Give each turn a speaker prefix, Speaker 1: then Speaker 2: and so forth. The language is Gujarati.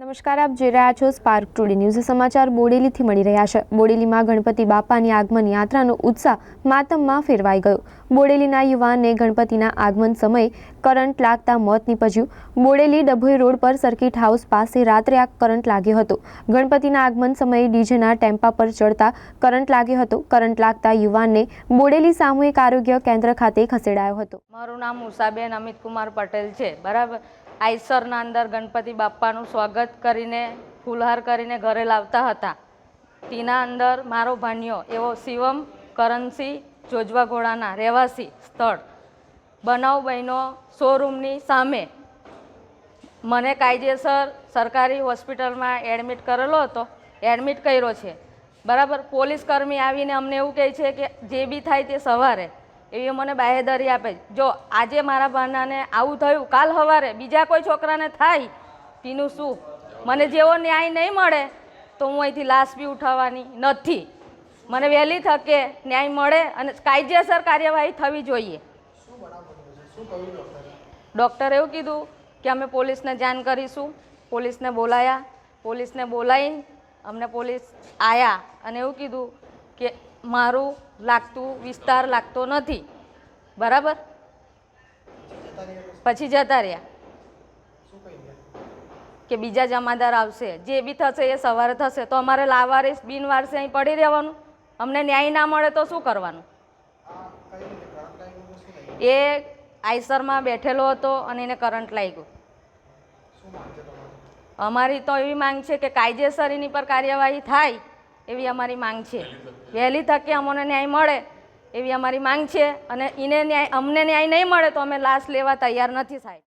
Speaker 1: નમસ્કાર, આપ જોઈ રહ્યા છો સ્પાર્ક ટુડે ન્યૂઝ સમાચાર બોડેલીથી મળી રહ્યા છે. બોડેલીમાં ગણપતિ બાપાની આગમન યાત્રાનો ઉત્સાહ માતમમાં ફેરવાઈ ગયો. બોડેલીના યુવાનને ગણપતિના આગમન સમયે કરંટ લાગતા મોત નીપજ્યું. બોડેલી ડભોઈ રોડ પર સર્કિટ હાઉસ પાસે રાત્રે આ કરંટ લાગ્યો હતો. ગણપતિના આગમન સમયે ડીજેના ટેમ્પા પર ચડતા કરંટ લાગ્યો હતો. કરંટ લાગતા યુવાનને બોડેલી સામૂહિક આરોગ્ય કેન્દ્ર ખાતે ખસેડાયો હતો.
Speaker 2: મારું નામ ઉષાબેન અમિતકુમાર પટેલ છે. બરાબર? આઈસરના અંદર ગણપતિ બાપ્પાનું સ્વાગત કરીને, ફૂલહાર કરીને ઘરે લાવતા હતા. તેના અંદર મારો ભાણિયો એવો શિવમ કરન્સી જોજવા ઘોડાના રહેવાસી સ્થળ. બનાવ બહેનો શોરૂમની સામે. મને કાયદેસર સરકારી હોસ્પિટલમાં એડમિટ કરેલો હતો. એડમિટ કર્યો છે. બરાબર, પોલીસ કર્મી આવીને અમને એવું કહે છે કે જે બી થાય તે સવારે. એવી મને બાહેધરી આપે જો આજે મારા ભાનાને આવું થયું, કાલ સવારે બીજા કોઈ છોકરાને થાય તેનું શું? મને જેવો ન્યાય નહીં મળે, તો હું અહીંથી લાશ બી ઉઠાવવાની નથી. મને વહેલી થકે ન્યાય મળે અને કાયદેસર કાર્યવાહી થવી જોઈએ. ડૉક્ટરે એવું કીધું કે અમે પોલીસને જાણ કરીશું. પોલીસને બોલાયા. પોલીસને બોલાવીને અમને પોલીસ આવ્યા અને એવું કીધું કે મારું લાગતું, વિસ્તાર લાગતો નથી. બરાબર? પછી જતા રહ્યા. કે બીજા જમાદાર આવશે. જે બી થશે, એ સવારે થશે. તો અમારે લાવારીસ, બિનવારસે અહીં પડી રહેવાનું. અમને ન્યાય ના મળે તો શું કરવાનું? એ આઈસરમાં બેઠેલો હતો અને એને કરંટ લાગ્યો. અમારી તો એવી માંગ છે કે કાયદેસર એની પર કાર્યવાહી થાય. એવી અમારી માંગ છે. વહેલી તકે અમને ન્યાય મળે એવી અમારી માંગ છે અને એને ન્યાય અમને ન્યાય નહીં મળે તો અમે લાશ લેવા તૈયાર નથી સાહેબ.